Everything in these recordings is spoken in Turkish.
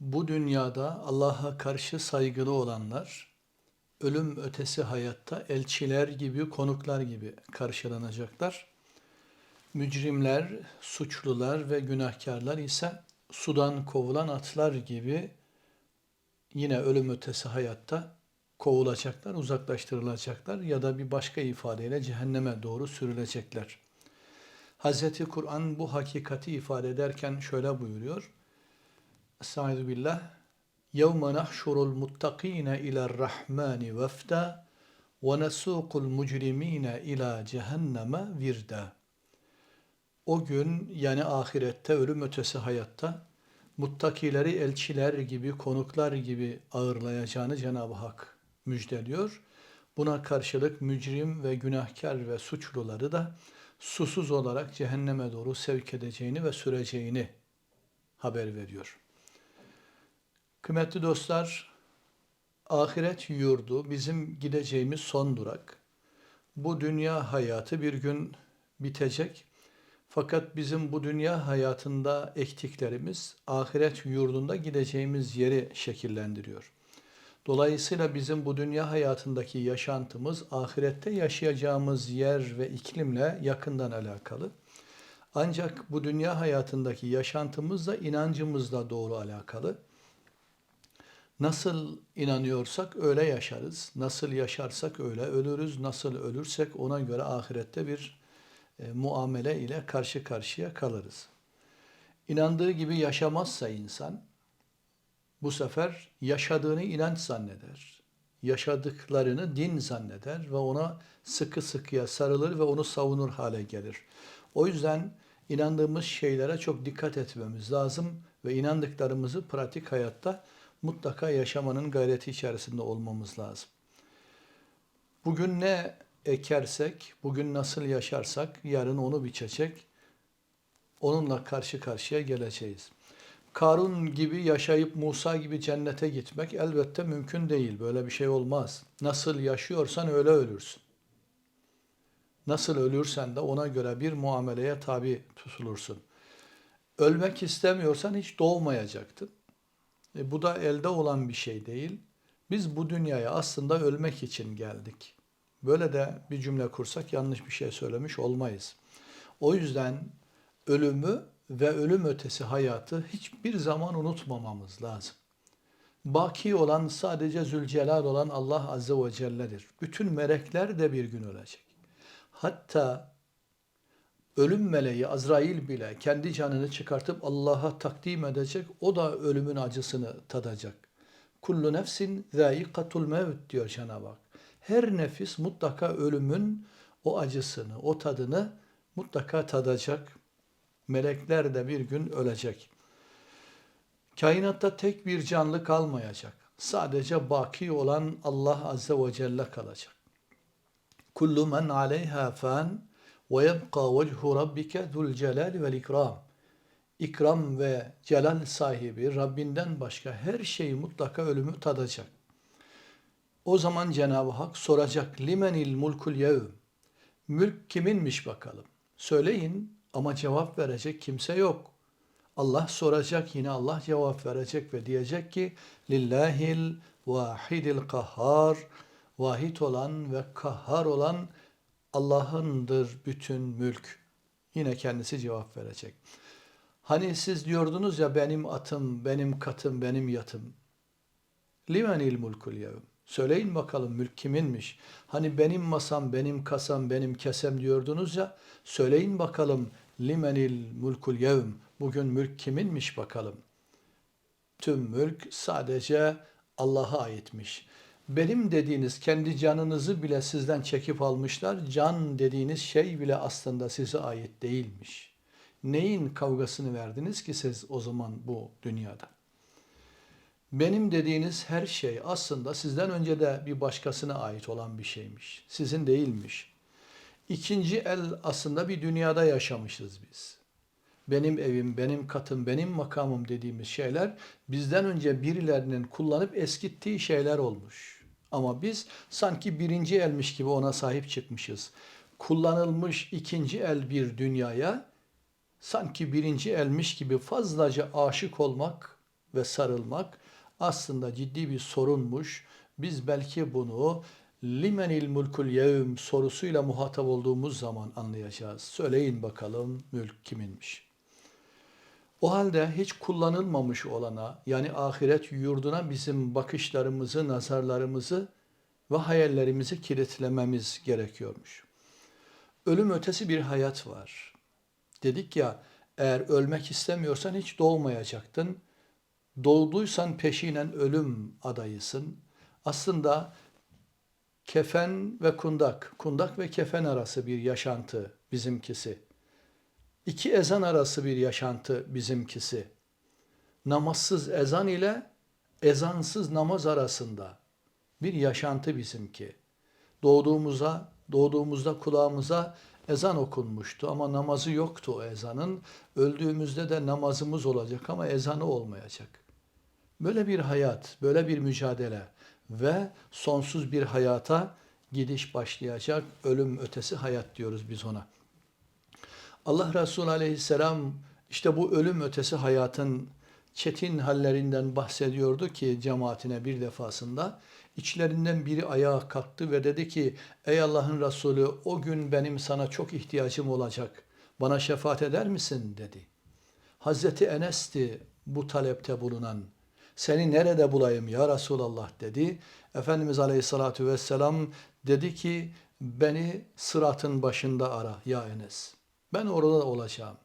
Bu dünyada Allah'a karşı saygılı olanlar, ölüm ötesi hayatta elçiler gibi, konuklar gibi karşılanacaklar. Mücrimler, suçlular ve günahkarlar ise sudan kovulan atlar gibi yine ölüm ötesi hayatta kovulacaklar, uzaklaştırılacaklar ya da bir başka ifadeyle cehenneme doğru sürülecekler. Hz. Kur'an bu hakikati ifade ederken şöyle buyuruyor. Estaizu billah. يَوْمَ نَحْشُرُ الْمُتَّقِينَ اِلَى الرَّحْمَانِ وَفْدًا وَنَسُوقُ الْمُجْرِم۪ينَ اِلَى cehenneme virda. O gün yani ahirette ölüm ötesi hayatta muttakileri elçiler gibi, konuklar gibi ağırlayacağını Cenab-ı Hak müjdeliyor. Buna karşılık mücrim ve günahkar ve suçluları da susuz olarak cehenneme doğru sevk edeceğini ve süreceğini haber veriyor. Kıymetli dostlar, ahiret yurdu bizim gideceğimiz son durak. Bu dünya hayatı bir gün bitecek. Fakat bizim bu dünya hayatında ektiklerimiz ahiret yurdunda gideceğimiz yeri şekillendiriyor. Dolayısıyla bizim bu dünya hayatındaki yaşantımız ahirette yaşayacağımız yer ve iklimle yakından alakalı. Ancak bu dünya hayatındaki yaşantımız da inancımızla doğru alakalı. Nasıl inanıyorsak öyle yaşarız. Nasıl yaşarsak öyle ölürüz. Nasıl ölürsek ona göre ahirette bir e, muamele ile karşı karşıya kalırız. İnandığı gibi yaşamazsa insan bu sefer yaşadığını inanç zanneder. Yaşadıklarını din zanneder ve ona sıkı sıkıya sarılır ve onu savunur hale gelir. O yüzden inandığımız şeylere çok dikkat etmemiz lazım ve inandıklarımızı pratik hayatta mutlaka yaşamanın gayreti içerisinde olmamız lazım. Bugün ne ekersek, bugün nasıl yaşarsak yarın onu biçecek, onunla karşı karşıya geleceğiz. Karun gibi yaşayıp Musa gibi cennete gitmek elbette mümkün değil. Böyle bir şey olmaz. Nasıl yaşıyorsan öyle ölürsün. Nasıl ölürsen de ona göre bir muameleye tabi tutulursun. Ölmek istemiyorsan hiç doğmayacaktın. E, bu da elde olan bir şey değil. Biz bu dünyaya aslında ölmek için geldik. Böyle de bir cümle kursak yanlış bir şey söylemiş olmayız. O yüzden ölümü ve ölüm ötesi hayatı hiçbir zaman unutmamamız lazım. Baki olan sadece Zülcelal olan Allah Azze ve Celle'dir. Bütün melekler de bir gün ölecek. Hatta ölüm meleği Azrail bile kendi canını çıkartıp Allah'a takdim edecek. O da ölümün acısını tadacak. Kullu nefsin zâikatul mevt diyor Cenab-ı Hak. Her nefis mutlaka ölümün o acısını, o tadını mutlaka tadacak. Melekler de bir gün ölecek. Kainatta tek bir canlı kalmayacak. Sadece baki olan Allah Azze ve Celle kalacak. Kullu men aleyha fan ve yebqa vechu rabbike zul celal ikram. İkram ve celal sahibi Rabbinden başka her şeyi mutlaka ölümü tadacak. O zaman Cenab-ı Hak soracak limenil mulkul yevm. Mülk kiminmiş bakalım. Söyleyin ama cevap verecek kimse yok. Allah soracak yine Allah cevap verecek ve diyecek ki lillahil vahidil kahhar vahid olan ve kahhar olan Allah'ındır bütün mülk. Yine kendisi cevap verecek. Hani siz diyordunuz ya benim atım, benim katım, benim yatım. Limenil mulkul yevm. Söyleyin bakalım mülk kiminmiş? Hani benim masam, benim kasam, benim kesem diyordunuz ya. Söyleyin bakalım limenil mulkul yevm. Bugün mülk kiminmiş bakalım? Tüm mülk sadece Allah'a aitmiş. Benim dediğiniz kendi canınızı bile sizden çekip almışlar. Can dediğiniz şey bile aslında size ait değilmiş. Neyin kavgasını verdiniz ki siz o zaman bu dünyada? Benim dediğiniz her şey aslında sizden önce de bir başkasına ait olan bir şeymiş. Sizin değilmiş. İkinci el aslında bir dünyada yaşamışız biz. Benim evim, benim katım, benim makamım dediğimiz şeyler bizden önce birilerinin kullanıp eskittiği şeyler olmuş. Ama biz sanki birinci elmiş gibi ona sahip çıkmışız. Kullanılmış ikinci el bir dünyaya sanki birinci elmiş gibi fazlaca aşık olmak ve sarılmak aslında ciddi bir sorunmuş. Biz belki bunu limenil mulkul yevm sorusuyla muhatap olduğumuz zaman anlayacağız. Söyleyin bakalım mülk kiminmiş? O halde hiç kullanılmamış olana yani ahiret yurduna bizim bakışlarımızı, nazarlarımızı ve hayallerimizi kilitlememiz gerekiyormuş. Ölüm ötesi bir hayat var. Dedik ya eğer ölmek istemiyorsan hiç doğmayacaktın. Doğduysan peşinen ölüm adayısın. Aslında kefen ve kundak, kundak ve kefen arası bir yaşantı bizimkisi. İki ezan arası bir yaşantı bizimkisi. Namazsız ezan ile ezansız namaz arasında bir yaşantı bizimki. Doğduğumuza, doğduğumuzda kulağımıza ezan okunmuştu ama namazı yoktu o ezanın. Öldüğümüzde de namazımız olacak ama ezanı olmayacak. Böyle bir hayat, böyle bir mücadele ve sonsuz bir hayata gidiş başlayacak. Ölüm ötesi hayat diyoruz biz ona. Allah Resulü Aleyhisselam işte bu ölüm ötesi hayatın çetin hallerinden bahsediyordu ki cemaatine bir defasında. İçlerinden biri ayağa kalktı ve dedi ki ey Allah'ın Resulü o gün benim sana çok ihtiyacım olacak. Bana şefaat eder misin dedi. Hazreti Enes'ti bu talepte bulunan. Seni nerede bulayım ya Resulallah dedi. Efendimiz Aleyhisselatü Vesselam dedi ki beni sıratın başında ara ya Enes. Ben orada olacağım.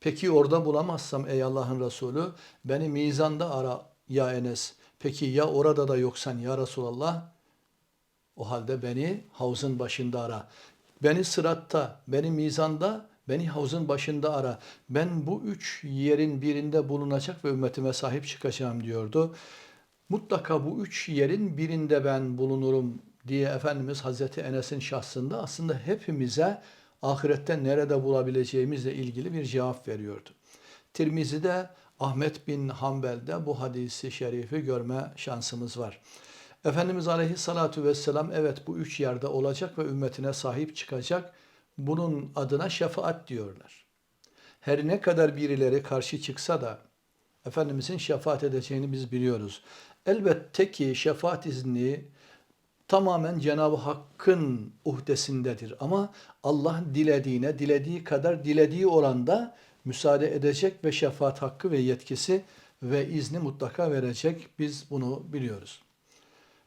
Peki orada bulamazsam ey Allah'ın Resulü beni mizanda ara ya Enes. Peki ya orada da yoksan ya Resulallah? O halde beni havuzun başında ara. Beni sıratta, beni mizanda, beni havuzun başında ara. Ben bu üç yerin birinde bulunacak ve ümmetime sahip çıkacağım diyordu. Mutlaka bu üç yerin birinde ben bulunurum diye Efendimiz Hazreti Enes'in şahsında aslında hepimize ahirette nerede bulabileceğimizle ilgili bir cevap veriyordu. Tirmizi'de Ahmet bin Hanbel'de bu hadisi şerifi görme şansımız var. Efendimiz Aleyhissalatu vesselam evet bu üç yerde olacak ve ümmetine sahip çıkacak. Bunun adına şefaat diyorlar. Her ne kadar birileri karşı çıksa da Efendimizin şefaat edeceğini biz biliyoruz. Elbette ki şefaat izni tamamen Cenab-ı Hakk'ın uhdesindedir. Ama Allah dilediğine, dilediği kadar, dilediği oranda müsaade edecek ve şefaat hakkı ve yetkisi ve izni mutlaka verecek. Biz bunu biliyoruz.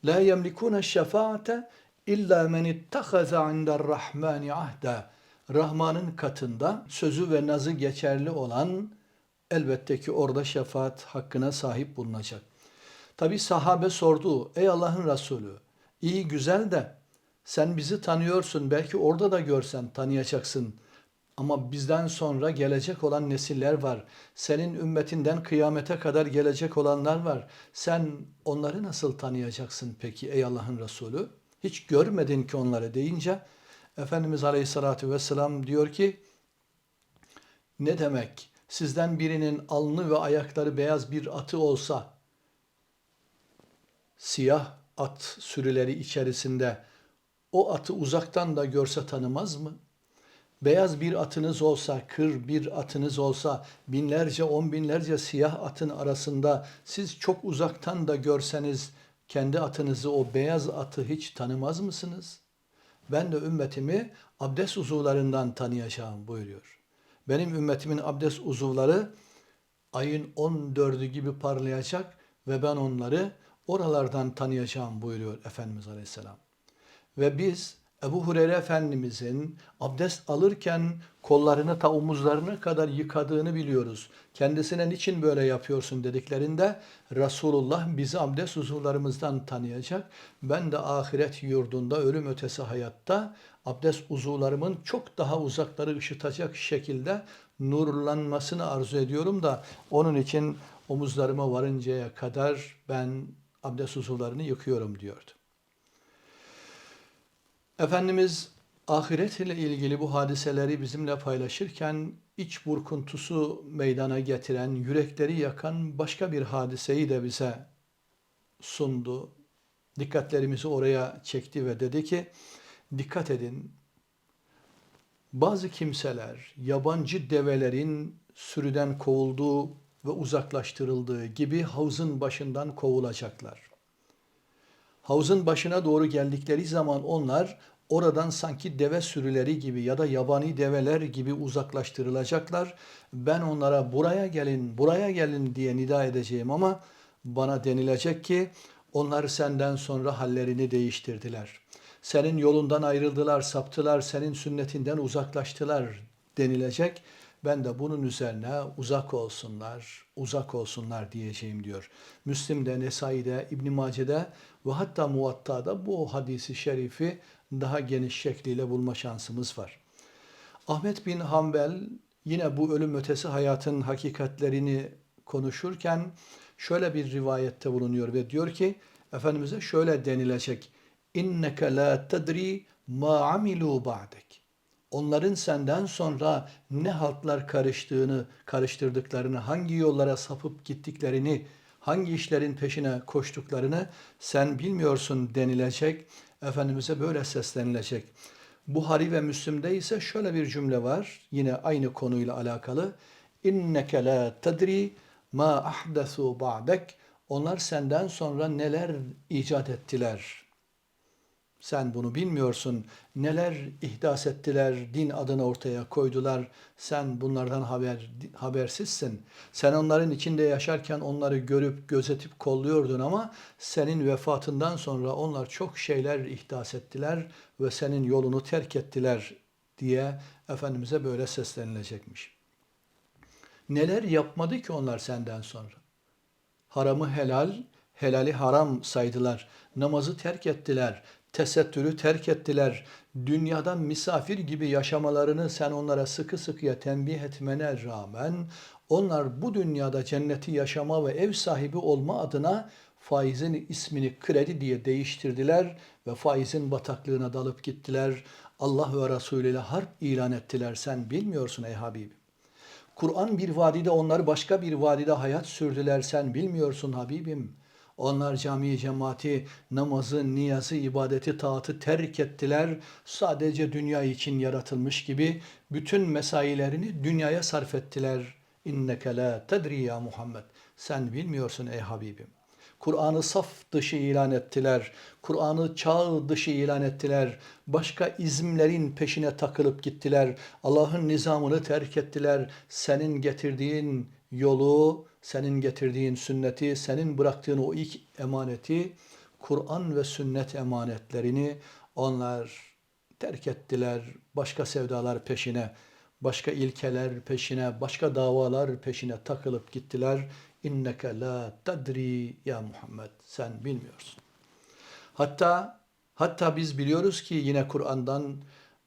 La yemlikune şefaate illa men ittahaza indar rahmani ahda. Rahman'ın katında sözü ve nazı geçerli olan elbette ki orada şefaat hakkına sahip bulunacak. Tabi sahabe sordu, ey Allah'ın Resulü, iyi güzel de sen bizi tanıyorsun, belki orada da görsen tanıyacaksın. Ama bizden sonra gelecek olan nesiller var. Senin ümmetinden kıyamete kadar gelecek olanlar var. Sen onları nasıl tanıyacaksın peki ey Allah'ın Resulü? Hiç görmedin ki onları deyince Efendimiz Aleyhisselatü Vesselam diyor ki ne demek? Sizden birinin alnı ve ayakları beyaz bir atı olsa siyah at sürüleri içerisinde o atı uzaktan da görse tanımaz mı? Beyaz bir atınız olsa, kır bir atınız olsa, binlerce, on binlerce siyah atın arasında siz çok uzaktan da görseniz kendi atınızı, o beyaz atı hiç tanımaz mısınız? Ben de ümmetimi abdest uzuvlarından tanıyacağım buyuruyor. Benim ümmetimin abdest uzuvları ayın 14'ü gibi parlayacak ve ben onları oralardan tanıyacağım buyuruyor Efendimiz Aleyhisselam. Ve biz Ebu Hureyre Efendimizin abdest alırken kollarını ta omuzlarına kadar yıkadığını biliyoruz. Kendisine niçin böyle yapıyorsun dediklerinde Resulullah bizi abdest uzuvlarımızdan tanıyacak. Ben de ahiret yurdunda ölüm ötesi hayatta abdest uzuvlarımın çok daha uzakları ışıtacak şekilde nurlanmasını arzu ediyorum da onun için omuzlarıma varıncaya kadar ben abdest uzuvlarını yıkıyorum diyordu. Efendimiz ahiret ile ilgili bu hadiseleri bizimle paylaşırken iç burkuntusu meydana getiren, yürekleri yakan başka bir hadiseyi de bize sundu. Dikkatlerimizi oraya çekti ve dedi ki, dikkat edin, bazı kimseler yabancı develerin sürüden kovulduğu ve uzaklaştırıldığı gibi havuzun başından kovulacaklar. Havuzun başına doğru geldikleri zaman onlar oradan sanki deve sürüleri gibi ya da yabani develer gibi uzaklaştırılacaklar. Ben onlara buraya gelin, buraya gelin diye nida edeceğim ama bana denilecek ki onlar senden sonra hallerini değiştirdiler. Senin yolundan ayrıldılar, saptılar, senin sünnetinden uzaklaştılar denilecek. Ben de bunun üzerine uzak olsunlar, uzak olsunlar diyeceğim diyor. Müslim'de, Nesai'de, İbn Mace'de ve hatta Muvatta'da bu hadisi şerifi daha geniş şekliyle bulma şansımız var. Ahmet bin Hanbel yine bu ölüm ötesi hayatın hakikatlerini konuşurken şöyle bir rivayette bulunuyor ve diyor ki Efendimiz'e şöyle denilecek. İnneke la tedri ma amilu ba'dek. Onların senden sonra ne haltlar karıştığını, karıştırdıklarını, hangi yollara sapıp gittiklerini, hangi işlerin peşine koştuklarını sen bilmiyorsun denilecek. Efendimiz'e böyle seslenilecek. Buhari ve Müslim'de ise şöyle bir cümle var. Yine aynı konuyla alakalı. İnneke la tedri ma ahdesu ba'dek. Onlar senden sonra neler icat ettiler? Sen bunu bilmiyorsun. Neler ihdas ettiler, din adını ortaya koydular. Sen bunlardan haber habersizsin. Sen onların içinde yaşarken onları görüp gözetip kolluyordun ama senin vefatından sonra onlar çok şeyler ihdas ettiler ve senin yolunu terk ettiler diye Efendimiz'e böyle seslenilecekmiş. Neler yapmadı ki onlar senden sonra? Haramı helal, helali haram saydılar. Namazı terk ettiler tesettürü terk ettiler. Dünyadan misafir gibi yaşamalarını sen onlara sıkı sıkıya tembih etmene rağmen onlar bu dünyada cenneti yaşama ve ev sahibi olma adına faizin ismini kredi diye değiştirdiler ve faizin bataklığına dalıp gittiler. Allah ve Resulü ile harp ilan ettiler. Sen bilmiyorsun ey Habibim. Kur'an bir vadide onlar başka bir vadide hayat sürdüler. Sen bilmiyorsun Habibim. Onlar cami cemaati, namazı, niyazı, ibadeti, taatı terk ettiler. Sadece dünya için yaratılmış gibi bütün mesailerini dünyaya sarf ettiler. İnneke la tedri ya Muhammed. Sen bilmiyorsun ey Habibim. Kur'an'ı saf dışı ilan ettiler. Kur'an'ı çağ dışı ilan ettiler. Başka izimlerin peşine takılıp gittiler. Allah'ın nizamını terk ettiler. Senin getirdiğin yolu, senin getirdiğin sünneti, senin bıraktığın o ilk emaneti, Kur'an ve sünnet emanetlerini onlar terk ettiler. Başka sevdalar peşine, başka ilkeler peşine, başka davalar peşine takılıp gittiler. İnneke la tadri ya Muhammed. Sen bilmiyorsun. Hatta hatta biz biliyoruz ki yine Kur'an'dan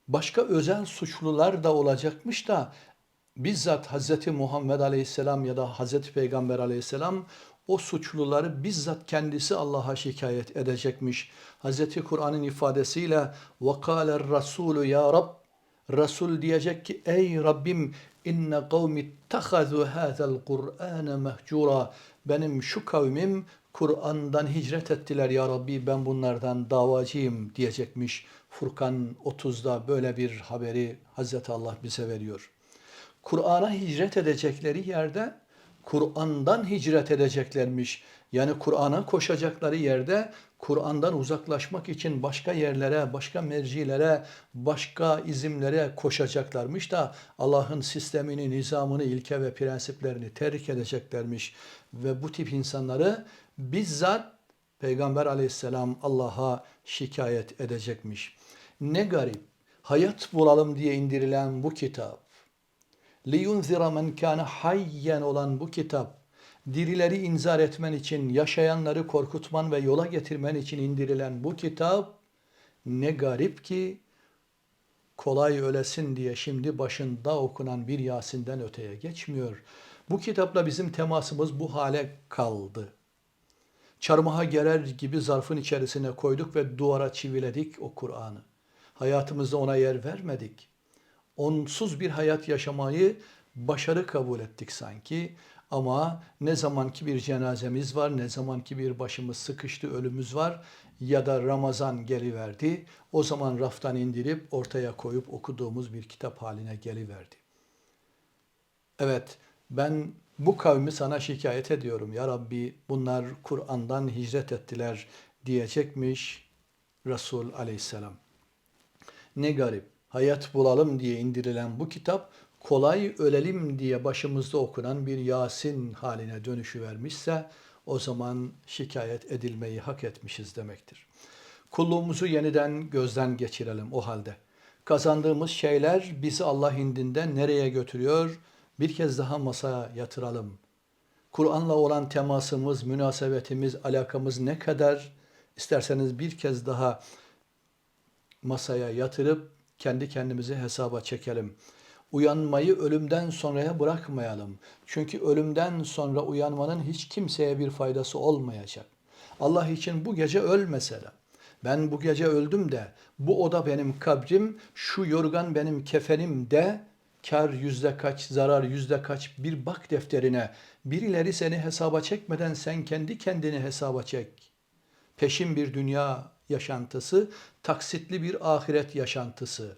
başka özel suçlular da olacakmış da bizzat Hz. Muhammed Aleyhisselam ya da Hz. Peygamber Aleyhisselam o suçluları bizzat kendisi Allah'a şikayet edecekmiş. Hz. Kur'an'ın ifadesiyle وَقَالَ الرَّسُولُ ya Rab Resul diyecek ki ey Rabbim inne kavmi ittahazu hazal Kur'ane mehcura benim şu kavmim Kur'an'dan hicret ettiler ya Rabbi ben bunlardan davacıyım diyecekmiş. Furkan 30'da böyle bir haberi Hazreti Allah bize veriyor. Kur'an'a hicret edecekleri yerde Kur'an'dan hicret edeceklermiş. Yani Kur'an'a koşacakları yerde Kur'an'dan uzaklaşmak için başka yerlere, başka mercilere, başka izimlere koşacaklarmış da Allah'ın sistemini, nizamını, ilke ve prensiplerini terk edeceklermiş. Ve bu tip insanları bizzat Peygamber aleyhisselam Allah'a şikayet edecekmiş. Ne garip, hayat bulalım diye indirilen bu kitap, liyunzira men kana hayyen olan bu kitap dirileri inzar etmen için, yaşayanları korkutman ve yola getirmen için indirilen bu kitap ne garip ki kolay ölesin diye şimdi başında okunan bir Yasin'den öteye geçmiyor. Bu kitapla bizim temasımız bu hale kaldı. Çarmıha gerer gibi zarfın içerisine koyduk ve duvara çiviledik o Kur'an'ı. Hayatımızda ona yer vermedik.'' Onsuz bir hayat yaşamayı başarı kabul ettik sanki. Ama ne zaman ki bir cenazemiz var, ne zaman ki bir başımız sıkıştı, ölümümüz var ya da Ramazan geliverdi, o zaman raftan indirip ortaya koyup okuduğumuz bir kitap haline geliverdi. Evet, ben Bu kavmi sana şikayet ediyorum ya Rabbi bunlar Kur'an'dan hicret ettiler diyecekmiş Resul aleyhisselam. Ne garip hayat bulalım diye indirilen bu kitap kolay ölelim diye başımızda okunan bir Yasin haline dönüşü vermişse o zaman şikayet edilmeyi hak etmişiz demektir. Kulluğumuzu yeniden gözden geçirelim o halde. Kazandığımız şeyler bizi Allah indinde nereye götürüyor? Bir kez daha masaya yatıralım. Kur'an'la olan temasımız, münasebetimiz, alakamız ne kadar? İsterseniz bir kez daha masaya yatırıp kendi kendimizi hesaba çekelim. Uyanmayı ölümden sonraya bırakmayalım. Çünkü ölümden sonra uyanmanın hiç kimseye bir faydası olmayacak. Allah için bu gece öl mesela. Ben bu gece öldüm de bu oda benim kabrim, şu yorgan benim kefenim de kar yüzde kaç, zarar yüzde kaç bir bak defterine. Birileri seni hesaba çekmeden sen kendi kendini hesaba çek. Peşin bir dünya yaşantısı, taksitli bir ahiret yaşantısı.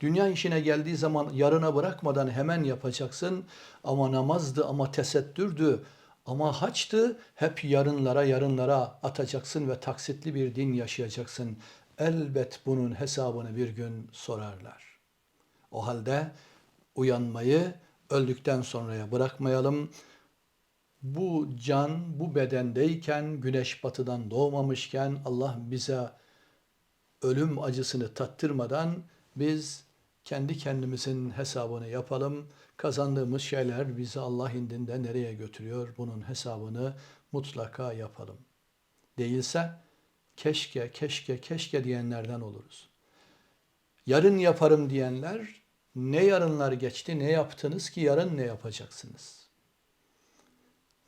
Dünya işine geldiği zaman yarına bırakmadan hemen yapacaksın. Ama namazdı, ama tesettürdü, ama haçtı. Hep yarınlara yarınlara atacaksın ve taksitli bir din yaşayacaksın. Elbet bunun hesabını bir gün sorarlar. O halde uyanmayı öldükten sonraya bırakmayalım. Bu can bu bedendeyken, güneş batıdan doğmamışken Allah bize ölüm acısını tattırmadan biz kendi kendimizin hesabını yapalım. Kazandığımız şeyler bizi Allah indinde nereye götürüyor? Bunun hesabını mutlaka yapalım. Değilse keşke, keşke, keşke diyenlerden oluruz. Yarın yaparım diyenler ne yarınlar geçti, ne yaptınız ki yarın ne yapacaksınız?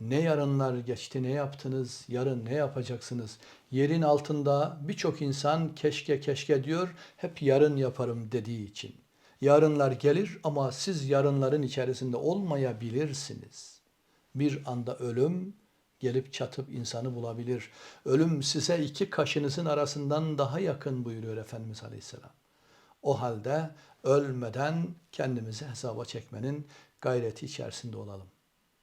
Ne yarınlar geçti, ne yaptınız, yarın ne yapacaksınız? Yerin altında birçok insan keşke keşke diyor, hep yarın yaparım dediği için. Yarınlar gelir ama siz yarınların içerisinde olmayabilirsiniz. Bir anda ölüm gelip çatıp insanı bulabilir. Ölüm size iki kaşınızın arasından daha yakın buyuruyor Efendimiz Aleyhisselam. O halde ölmeden kendimizi hesaba çekmenin gayreti içerisinde olalım.